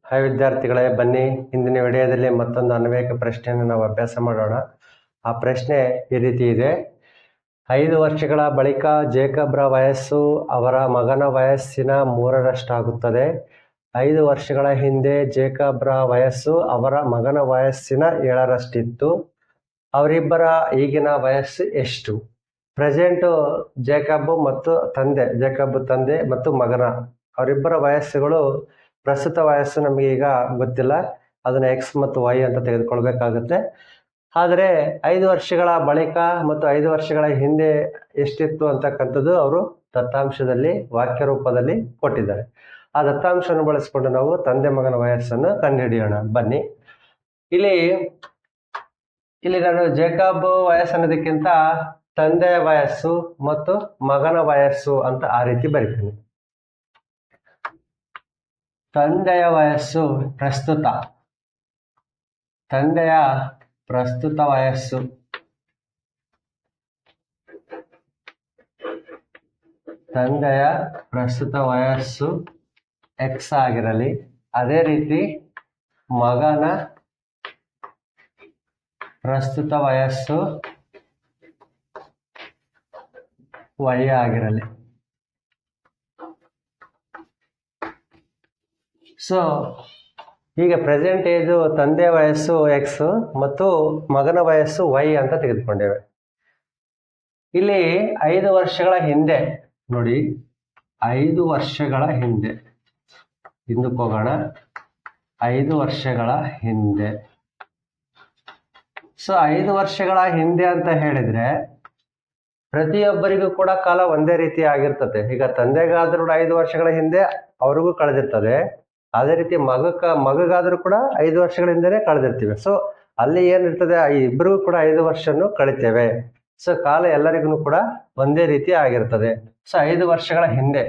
Hi ವಿದ್ಯಾರ್ಥಿಗಳೇ, ಬನ್ನಿ. ಇಂದಿನ ವಿಡಿಯೋದಲ್ಲಿ ಮತ್ತೊಂದು ಅನ್ವಯಿಕ ಪ್ರಶ್ನೆಯನ್ನು ನಾವು ಅಭ್ಯಾಸ ಮಾಡೋಣ. ಆ ಪ್ರಶ್ನೆ ಈ ರೀತಿ ಇದೆ. ಐದು ವರ್ಷಗಳ ಬಳಿಕ ಜೇಕಬ್ರ ವಯಸ್ಸು ಅವರ ಮಗನ ವಯಸ್ಸಿನ ಮೂರರಷ್ಟಾಗುತ್ತದೆ. ಐದು ವರ್ಷಗಳ ಹಿಂದೆ ಜೇಕಬ್ರ ವಯಸ್ಸು ಅವರ ಮಗನ ವಯಸ್ಸಿನ ಏಳರಷ್ಟಿತ್ತು. ಅವರಿಬ್ಬರ ಈಗಿನ ವಯಸ್ಸು ಎಷ್ಟು? ಪ್ರೆಸೆಂಟು ಜೇಕಬ್ ಮತ್ತು ತಂದೆ, ಜೇಕಬ್ ತಂದೆ ಮತ್ತು ಮಗನ. ಅವರಿಬ್ಬರ ವಯಸ್ಸುಗಳು ಪ್ರಸ್ತುತ ವಯಸ್ಸು ನಮಗೆ ಈಗ ಗೊತ್ತಿಲ್ಲ. ಅದನ್ನು ಎಕ್ಸ್ ಮತ್ತು ವೈ ಅಂತ ತೆಗೆದುಕೊಳ್ಬೇಕಾಗುತ್ತೆ. ಆದರೆ ಐದು ವರ್ಷಗಳ ಬಳಿಕ ಮತ್ತು ಐದು ವರ್ಷಗಳ ಹಿಂದೆ ಎಷ್ಟಿತ್ತು ಅಂತಕ್ಕಂಥದ್ದು ಅವರು ದತ್ತಾಂಶದಲ್ಲಿ, ವಾಕ್ಯ ರೂಪದಲ್ಲಿ ಕೊಟ್ಟಿದ್ದಾರೆ. ಆ ದತ್ತಾಂಶವನ್ನು ಬಳಸಿಕೊಂಡು ನಾವು ತಂದೆ ಮಗನ ವಯಸ್ಸನ್ನು ಕಂಡುಹಿಡಿಯೋಣ. ಬನ್ನಿ. ಇಲ್ಲಿ ಇಲ್ಲಿ ನಾನು ಜೇಕಾಬ್ ವಯಸ್ಸು ಅನ್ನೋದಕ್ಕಿಂತ ತಂದೆಯ ವಯಸ್ಸು ಮತ್ತು ಮಗನ ವಯಸ್ಸು ಅಂತ ಆ ರೀತಿ ಬರಿತೀನಿ. ತಂದೆಯ ವಯಸ್ಸು ಪ್ರಸ್ತುತ. ತಂದೆಯ ಪ್ರಸ್ತುತ ವಯಸ್ಸು. ತಂದೆಯ ಪ್ರಸ್ತುತ ವಯಸ್ಸು ಎಕ್ಸ್ ಆಗಿರಲಿ. ಅದೇ ರೀತಿ ಮಗನ ಪ್ರಸ್ತುತ ವಯಸ್ಸು ವೈ ಆಗಿರಲಿ. ಸೊ ಈಗ ಪ್ರೆಸೆಂಟ್ ಏಜು ತಂದೆ ವಯಸ್ಸು ಎಕ್ಸ್ ಮತ್ತು ಮಗನ ವಯಸ್ಸು ವೈ ಅಂತ ತೆಗೆದುಕೊಂಡೇವೆ. ಇಲ್ಲಿ ಐದು ವರ್ಷಗಳ ಹಿಂದೆ, ನೋಡಿ, ಐದು ವರ್ಷಗಳ ಹಿಂದೆ ಹಿಂದಕ್ಕೆ ಹೋಗೋಣ. ಐದು ವರ್ಷಗಳ ಹಿಂದೆ. ಸೊ ಐದು ವರ್ಷಗಳ ಹಿಂದೆ ಅಂತ ಹೇಳಿದ್ರೆ, ಪ್ರತಿಯೊಬ್ಬರಿಗೂ ಕೂಡ ಕಾಲ ಒಂದೇ ರೀತಿ ಆಗಿರ್ತದೆ. ಈಗ ತಂದೆಗಾದ್ರೂ ಐದು ವರ್ಷಗಳ ಹಿಂದೆ, ಅವ್ರಿಗೂ ಕಳೆದಿರ್ತದೆ. ಅದೇ ರೀತಿ ಮಗಕ್ಕ ಮಗಗಾದ್ರೂ ಕೂಡ ಐದು ವರ್ಷಗಳಿಂದಲೇ ಕಳೆದಿರ್ತೀವಿ. ಸೊ ಅಲ್ಲಿ ಏನಿರ್ತದೆ ಇಬ್ಬರಿಗೂ ಕೂಡ ಐದು ವರ್ಷನೂ ಕಳಿತೇವೆ. ಸೊ ಕಾಲ ಎಲ್ಲರಿಗೂ ಕೂಡ ಒಂದೇ ರೀತಿ ಆಗಿರ್ತದೆ. ಸೊ ಐದು ವರ್ಷಗಳ ಹಿಂದೆ.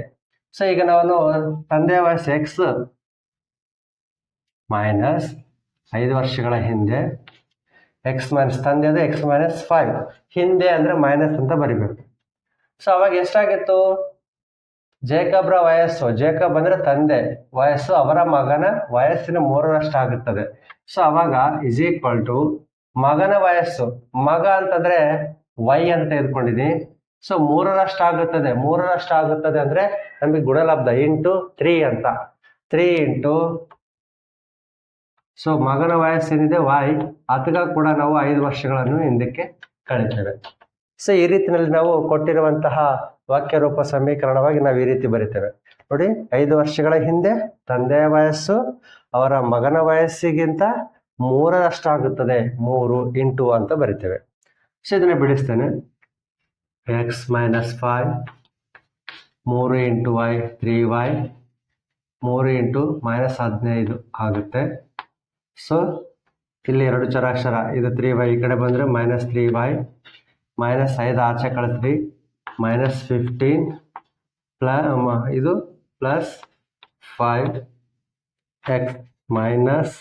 ಸೊ ಈಗ ನಾವು ತಂದೆಯ ವಯಸ್ಸು ಎಕ್ಸ್ ಮೈನಸ್ ಐದು ವರ್ಷಗಳ ಹಿಂದೆ. ಎಕ್ಸ್ ಮೈನಸ್ ಅಂದರೆ ಎಕ್ಸ್ ಮೈನಸ್ ಫೈವ್ ಹಿಂದೆ ಅಂದ್ರೆ ಮೈನಸ್ ಅಂತ ಬರಿಬೇಕು. ಸೊ ಅವಾಗ ಎಷ್ಟಾಗಿತ್ತು? ಜೇಕಬ್ರ ವಯಸ್ಸು, ಜೇಕಬ್ ಅಂದ್ರೆ ತಂದೆ, ವಯಸ್ಸು ಅವರ ಮಗನ ವಯಸ್ಸಿನ ಮೂರರಷ್ಟು ಆಗುತ್ತದೆ ಸೊ ಅವಾಗ ಇಸ್ ಈಕ್ವಲ್ ಟು ಮಗನ ವಯಸ್ಸು, ಮಗ ಅಂತಂದ್ರೆ ವೈ ಅಂತ ಇದ್ಕೊಂಡಿದ್ದೀನಿ ಸೊ ಮೂರರಷ್ಟು ಆಗುತ್ತದೆ ಮೂರರಷ್ಟು ಆಗುತ್ತದೆ ಅಂದ್ರೆ ನಮಗೆ ಗುಣಲಬ್ಧ ಇಂಟು ತ್ರೀ ಅಂತ. ತ್ರೀ ಇಂಟು ಸೊ ಮಗನ ವಯಸ್ಸೇನಿದೆ, ವೈ. ಅದಗ ಕೂಡ ನಾವು ಐದು ವರ್ಷಗಳನ್ನು ಹಿಂದಕ್ಕೆ ಕಳಿತೇವೆ. ಸೊ ಈ ರೀತಿಯಲ್ಲಿ ನಾವು ಕೊಟ್ಟಿರುವಂತಹ ವಾಕ್ಯ ರೂಪ ಸಮೀಕರಣವಾಗಿ ನಾವು ಈ ರೀತಿ ಬರಿತೇವೆ. ನೋಡಿ, ಐದು ವರ್ಷಗಳ ಹಿಂದೆ ತಂದೆಯ ವಯಸ್ಸು, ಅವರ ಮಗನ ವಯಸ್ಸಿಗಿಂತ ಮೂರರಷ್ಟಾಗುತ್ತದೆ. ಮೂರು ಇಂಟು ಅಂತ ಬರಿತೇವೆ. ಸೊ ಇದನ್ನ ಬಿಡಿಸ್ತೇನೆ. ಎಕ್ಸ್ ಮೈನಸ್ ಫೈವ್ ಮೂರು ಇಂಟು ವೈ ತ್ರೀ ವೈ ಮೂರು ಇಂಟು ಮೈನಸ್ ಹದಿನೈದು ಆಗುತ್ತೆ. ಸೊ ಇಲ್ಲಿ ಎರಡು ಚರಾಕ್ಷರ, ಇದು ತ್ರೀ ವೈ ಈ ಕಡೆ ಬಂದರೆ ಮೈನಸ್ ತ್ರೀ ವೈ ಮೈನಸ್ ಐದು ಆಚೆ ಕಳಿಸ್ರಿ. ಮೈನಸ್ ಫಿಫ್ಟೀನ್ ಪ್ಲ ಇದು plus five x minus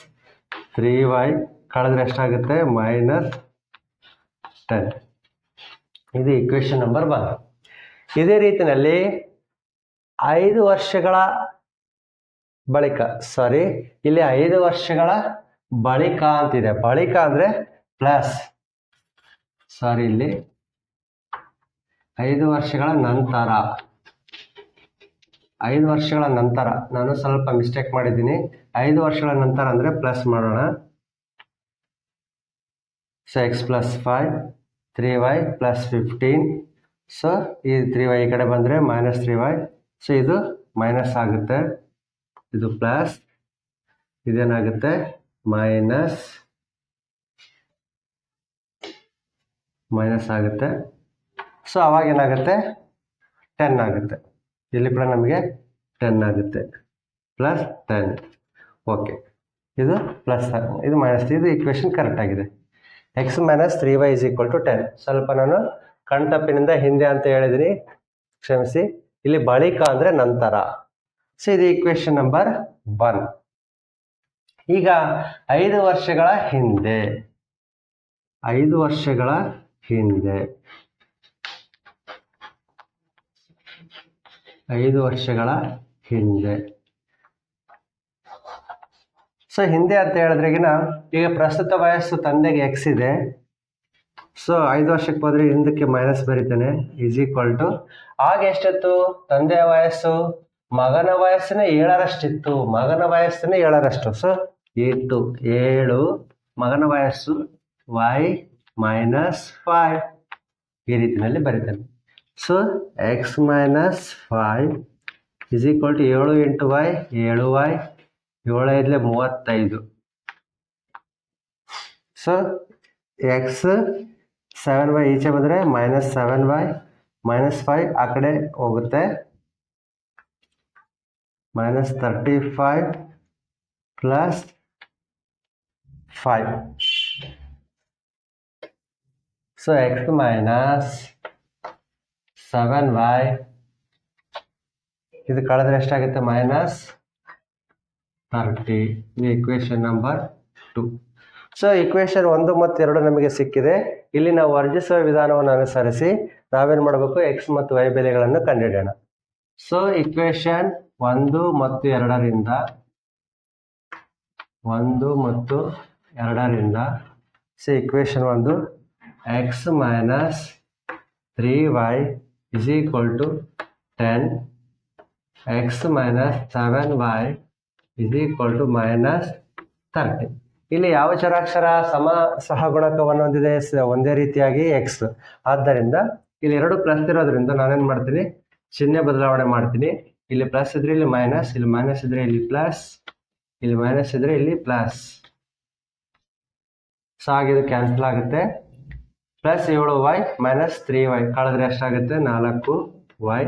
three y ಕಳೆದ್ರೆ ಎಷ್ಟಾಗುತ್ತೆ? ಮೈನಸ್ ಟೆನ್ ಇದು ಇಕ್ವೇಶನ್ ನಂಬರ್ ಒನ್ ಇದೇ ರೀತಿಯಲ್ಲಿ ಐದು ವರ್ಷಗಳ ಬಳಿಕ ಸಾರಿ ಇಲ್ಲಿ ಐದು ವರ್ಷಗಳ ಬಳಿಕ ಅಂತಿದೆ. ಬಳಿಕ ಅಂದರೆ ಪ್ಲಸ್ ಸಾರಿ ಇಲ್ಲಿ ಐದು ವರ್ಷಗಳ ನಂತರ. ಐದು ವರ್ಷಗಳ ನಂತರ. ನಾನು ಸ್ವಲ್ಪ ಮಿಸ್ಟೇಕ್ ಮಾಡಿದ್ದೀನಿ. ಐದು ವರ್ಷಗಳ ನಂತರ ಅಂದರೆ ಪ್ಲಸ್ ಮಾಡೋಣ. So x plus five three y plus fifteen so ಈ ತ್ರೀ ವೈ ಈ ಕಡೆ ಬಂದರೆ ಮೈನಸ್ ತ್ರೀ ವೈ ಸೊ ಇದು ಮೈನಸ್ ಆಗುತ್ತೆ. ಇದು ಪ್ಲಸ್ ಇದೇನಾಗುತ್ತೆ? ಮೈನಸ್ ಮೈನಸ್ ಆಗುತ್ತೆ. ಸೊ ಅವಾಗ ಏನಾಗುತ್ತೆ? ಟೆನ್ ಆಗುತ್ತೆ. ಇಲ್ಲಿ ಕೂಡ ನಮಗೆ ಟೆನ್ ಆಗುತ್ತೆ. ಪ್ಲಸ್ ಟೆನ್ ಓಕೆ ಇದು ಪ್ಲಸ್ ಇದು ಮೈನಸ್ ಇದು ಇಕ್ವೇಶನ್ ಕರೆಕ್ಟ್ ಆಗಿದೆ. X minus three y is equal to ten ಸ್ವಲ್ಪ ನಾನು ಕಣ್ತಪ್ಪಿನಿಂದ ಹಿಂದೆ ಅಂತ ಹೇಳಿದ್ದೀನಿ ಕ್ಷಮಿಸಿ. ಇಲ್ಲಿ ಬಳಿಕ ಅಂದರೆ ನಂತರ. ಸೊ ಇದು ಇಕ್ವೇಶನ್ ನಂಬರ್ ಒನ್ ಈಗ ಐದು ವರ್ಷಗಳ ಹಿಂದೆ. ಐದು ವರ್ಷಗಳ ಹಿಂದೆ. ಐದು ವರ್ಷಗಳ ಹಿಂದೆ. ಸೊ ಹಿಂದೆ ಅಂತ ಹೇಳಿದ್ರೆಗಿನ ಈಗ ಪ್ರಸ್ತುತ ವಯಸ್ಸು ತಂದೆಗೆ ಎಕ್ಸ್ ಇದೆ. ಸೊ ಐದು ವರ್ಷಕ್ಕೆ ಹೋದ್ರೆ ಹಿಂದಕ್ಕೆ ಮೈನಸ್ ಬರೀತಾನೆ ಈಸ್ ಈಕ್ವಲ್ ಟು ಆಗ ಎಷ್ಟಿತ್ತು? ತಂದೆಯ ವಯಸ್ಸು ಮಗನ ವಯಸ್ಸಿನ ಏಳರಷ್ಟಿತ್ತು, ಮಗನ ವಯಸ್ಸಿನ ಏಳರಷ್ಟು. ಸೊ ಎಂಟು, ಏಳು, ಮಗನ ವಯಸ್ಸು ವೈ ಮೈನಸ್ ಫೈವ್ ಈ ರೀತಿಯಲ್ಲಿ ಬರೀತೇನೆ. So x minus five is equal to ಏಳು ಇಂಟು ವೈ ಏಳು ವೈ ಏಳು ಐದಲೆ ಮೂವತ್ತೈದು. ಸೊ ಎಕ್ಸ್ ಸೆವೆನ್ ವೈ ಈಚೆ ಬಂದರೆ minus seven y minus five ಆ ಕಡೆ ಹೋಗುತ್ತೆ. Minus thirty five plus five so x minus seven y ಇದು ಕಳೆದ್ರೆ ಎಷ್ಟಾಗುತ್ತೆ? ಮೈನಸ್ ತರ್ಟಿ ಇದು equation number two so equation ಒಂದು ಮತ್ತು ಎರಡು ನಮಗೆ ಸಿಕ್ಕಿದೆ. ಇಲ್ಲಿ ನಾವು ವರ್ಜಿಸುವ ವಿಧಾನವನ್ನು ಅನುಸರಿಸಿ ನಾವೇನು ಮಾಡಬೇಕು? ಎಕ್ಸ್ ಮತ್ತು ವೈ ಬೆಲೆಗಳನ್ನು ಕಂಡುಹಿಡಿಯೋಣ. ಸೊ ಇಕ್ವೇಶನ್ ಒಂದು ಮತ್ತು ಎರಡರಿಂದ ಒಂದು ಮತ್ತು ಎರಡರಿಂದ ಸೊ ಇಕ್ವೇಶನ್ ಒಂದು x minus three y is equal ten x minus seven y is equal to minus thirty ಇಲ್ಲಿ ಯಾವ ಚರಾಕ್ಷರ ಸಮ ಸಹಗುಣಕವನ್ನು ಹೊಂದಿದೆ? ಒಂದೇ ರೀತಿಯಾಗಿ ಎಕ್ಸ್ ಆದ್ದರಿಂದ ಇಲ್ಲಿ ಎರಡು ಪ್ಲಸ್ ಇರೋದ್ರಿಂದ ನಾನೇನು ಮಾಡ್ತೀನಿ? ಚಿಹ್ನೆ ಬದಲಾವಣೆ ಮಾಡ್ತೀನಿ. ಇಲ್ಲಿ ಪ್ಲಸ್ ಇದ್ರೆ ಇಲ್ಲಿ ಮೈನಸ್ ಇಲ್ಲಿ ಮೈನಸ್ ಇದ್ರೆ ಇಲ್ಲಿ ಪ್ಲಸ್ ಇಲ್ಲಿ ಮೈನಸ್ ಇದ್ರೆ ಇಲ್ಲಿ ಪ್ಲಸ್ ಸೊ ಹಾಗೆ ಇದು ಕ್ಯಾನ್ಸಲ್ ಆಗುತ್ತೆ. ಪ್ಲಸ್ ಏಳು ವೈ ಮೈನಸ್ ತ್ರೀ ವೈ. ಕಳೆದ್ರೆ ಎಷ್ಟಾಗುತ್ತೆ? ನಾಲ್ಕು ವೈ.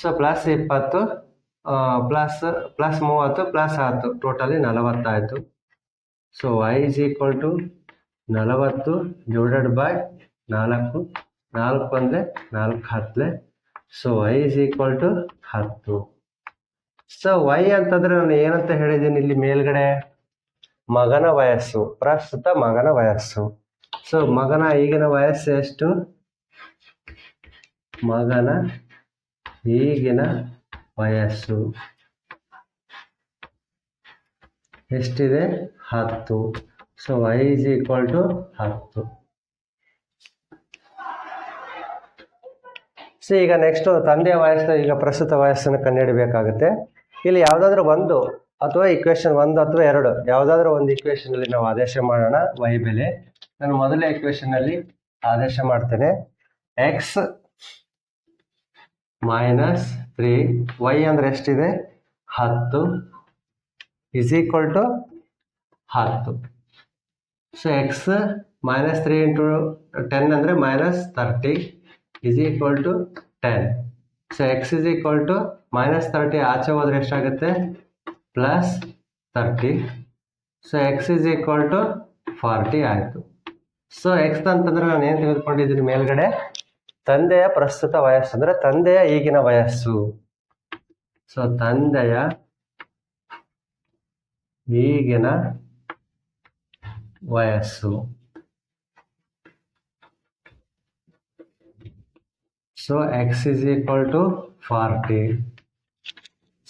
ಸೊ ಪ್ಲಸ್ ಇಪ್ಪತ್ತು ಪ್ಲಸ್ ಪ್ಲಸ್ ಮೂವತ್ತು ಪ್ಲಸ್ ಹತ್ತು. Totally ನಲವತ್ತಾಯಿತು. So y is equal to ನಲವತ್ತು ಡಿವೈಡೆಡ್ ಬೈ ನಾಲ್ಕು. ನಾಲ್ಕು ಅಂದರೆ ನಾಲ್ಕು ಹತ್ತಲೆ. So y is equal to ಹತ್ತು. ಸೊ ವೈ ಅಂತಂದ್ರೆ ನಾನು ಏನಂತ ಹೇಳಿದ್ದೀನಿ ಇಲ್ಲಿ ಮೇಲ್ಗಡೆ? ಮಗನ ವಯಸ್ಸು. ಪ್ರಸ್ತುತ ಮಗನ ವಯಸ್ಸು. ಸೊ ಮಗನ ಈಗಿನ ವಯಸ್ಸು ಎಷ್ಟು? ಮಗನ ಈಗಿನ ವಯಸ್ಸು ಎಷ್ಟಿದೆ? ಹತ್ತು. So y is equal to ಹತ್ತು. ಸೊ ಈಗ ನೆಕ್ಸ್ಟ್ ತಂದೆಯ ವಯಸ್ಸು, ಈಗ ಪ್ರಸ್ತುತ ವಯಸ್ಸನ್ನು ಕಂಡುಹಿಡಬೇಕಾಗುತ್ತೆ. ಇಲ್ಲಿ ಯಾವುದಾದ್ರೂ ಒಂದು ಅಥವಾ ಇಕ್ವೇಶನ್ ಒಂದು ಅಥವಾ ಎರಡು, ಯಾವುದಾದ್ರೂ ಒಂದು ಇಕ್ವೇಶನಲ್ಲಿ ನಾವು ಆದೇಶ ಮಾಡೋಣ. ವೈ ಬೆಲೆ. ನಾನು ಮೊದಲೇ ಎಕ್ವೇಶನ್ ಅಲ್ಲಿ ಆದೇಶ ಮಾಡ್ತೇನೆ. ಎಕ್ಸ್ ಮೈನಸ್ ತ್ರೀ ವೈ ಅಂದ್ರೆ ಎಷ್ಟಿದೆ? ಹತ್ತು ಇಸ್ ಈಕ್ವಲ್ ಟು ಹತ್ತು. So x minus three into ten ಅಂದರೆ minus thirty is equal to ten so x is equal to minus thirty ಆಚೆ ಹೋದ್ರೆ ಎಷ್ಟಾಗುತ್ತೆ? Plus thirty so x is equal to forty ಆಯಿತು. So X ಅಂತಂದ್ರೆ ನಾನು ಏನು ತೆಗೆದುಕೊಂಡಿದ್ದೀನಿ ಮೇಲ್ಗಡೆ? ತಂದೆಯ ಪ್ರಸ್ತುತ ವಯಸ್ಸು, ಅಂದ್ರೆ ತಂದೆಯ ಈಗಿನ ವಯಸ್ಸು. ಸೊ ತಂದೆಯ ಈಗಿನ ವಯಸ್ಸು. So x is equal to forty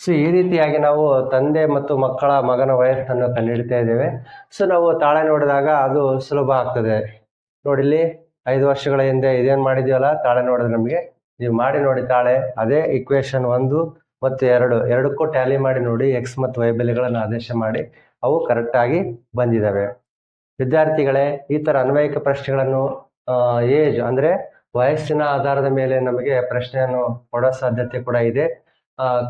so ಈ ರೀತಿಯಾಗಿ ನಾವು ತಂದೆ ಮತ್ತು ಮಕ್ಕಳ ಮಗನ ವಯಸ್ಸನ್ನು ಕಂಡುಹಿಡಿತಾ ಇದ್ದೇವೆ. ಸೊ ನಾವು ತಾಳೆ ನೋಡಿದಾಗ ಅದು ಸುಲಭ ಆಗ್ತದೆ. ನೋಡಿಲಿ ಐದು ವರ್ಷಗಳ ಹಿಂದೆ ಇದೇನು ಮಾಡಿದೀವಲ್ಲ ತಾಳೆ ನೋಡಿದ್ರೆ ನಮಗೆ. ನೀವು ಮಾಡಿ ನೋಡಿ ತಾಳೆ. ಅದೇ ಇಕ್ವೇಶನ್ ಒಂದು ಮತ್ತು ಎರಡು. ಎರಡಕ್ಕೂ ಟ್ಯಾಲಿ ಮಾಡಿ ನೋಡಿ ಎಕ್ಸ್ ಮತ್ತು ವೈ ಬೆಲೆಗಳನ್ನು ಆದೇಶ ಮಾಡಿ ಅವು ಕರೆಕ್ಟಾಗಿ ಬಂದಿದ್ದಾವೆ. ವಿದ್ಯಾರ್ಥಿಗಳೇ, ಈ ಥರ ಅನ್ವಯಿಕ ಪ್ರಶ್ನೆಗಳನ್ನು ಏಜ್ ಅಂದರೆ ವಯಸ್ಸಿನ ಆಧಾರದ ಮೇಲೆ ನಮಗೆ ಪ್ರಶ್ನೆಯನ್ನು ಕೊಡೋ ಸಾಧ್ಯತೆ ಕೂಡ ಇದೆ.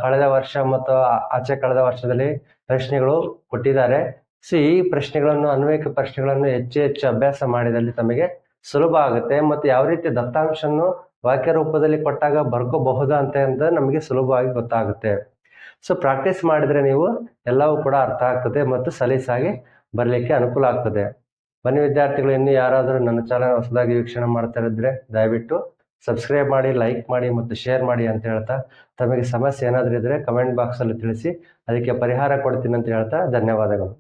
ಕಳೆದ ವರ್ಷ ಮತ್ತು ಆಚೆ ಕಳೆದ ವರ್ಷದಲ್ಲಿ ಪ್ರಶ್ನೆಗಳು ಕೊಟ್ಟಿದ್ದಾರೆ. ಸೊ, ಈ ಪ್ರಶ್ನೆಗಳನ್ನು ಅನ್ವಯಿಕ ಪ್ರಶ್ನೆಗಳನ್ನು ಹೆಚ್ಚು ಹೆಚ್ಚು ಅಭ್ಯಾಸ ಮಾಡಿದಲ್ಲಿ ತಮಗೆ ಸುಲಭ ಆಗುತ್ತೆ ಮತ್ತು ಯಾವ ರೀತಿ ದತ್ತಾಂಶವನ್ನು ವಾಕ್ಯ ರೂಪದಲ್ಲಿ ಕೊಟ್ಟಾಗ ಬರ್ಕೋಬಹುದಾ ಅಂತ ನಮಗೆ ಸುಲಭವಾಗಿ ಗೊತ್ತಾಗುತ್ತೆ. ಸೊ, ಪ್ರಾಕ್ಟೀಸ್ ಮಾಡಿದ್ರೆ ನೀವು ಎಲ್ಲವೂ ಕೂಡ ಅರ್ಥ ಆಗ್ತದೆ ಮತ್ತು ಸಲೀಸಾಗಿ ಬರಲಿಕ್ಕೆ ಅನುಕೂಲ ಆಗ್ತದೆ. ಬನ್ನಿ ವಿದ್ಯಾರ್ಥಿಗಳು, ಇನ್ನು ಯಾರಾದರೂ ನನ್ನ ಚಾನಲ್ ಹೊಸದಾಗಿ ವೀಕ್ಷಣೆ ಮಾಡ್ತಾ ಇದ್ರೆ ದಯವಿಟ್ಟು ಸಬ್ಸ್ಕ್ರೈಬ್ ಮಾಡಿ ಲೈಕ್ ಮಾಡಿ ಮತ್ತು ಶೇರ್ ಮಾಡಿ ಅಂತ ಹೇಳ್ತಾ ತಮಗೆ ಸಮಸ್ಯೆ ಏನಾದರೂ ಇದ್ದರೆ ಕಮೆಂಟ್ ಬಾಕ್ಸಲ್ಲಿ ತಿಳಿಸಿ, ಅದಕ್ಕೆ ಪರಿಹಾರ ಕೊಡ್ತೀನಿ ಅಂತ ಹೇಳ್ತಾ ಧನ್ಯವಾದಗಳು.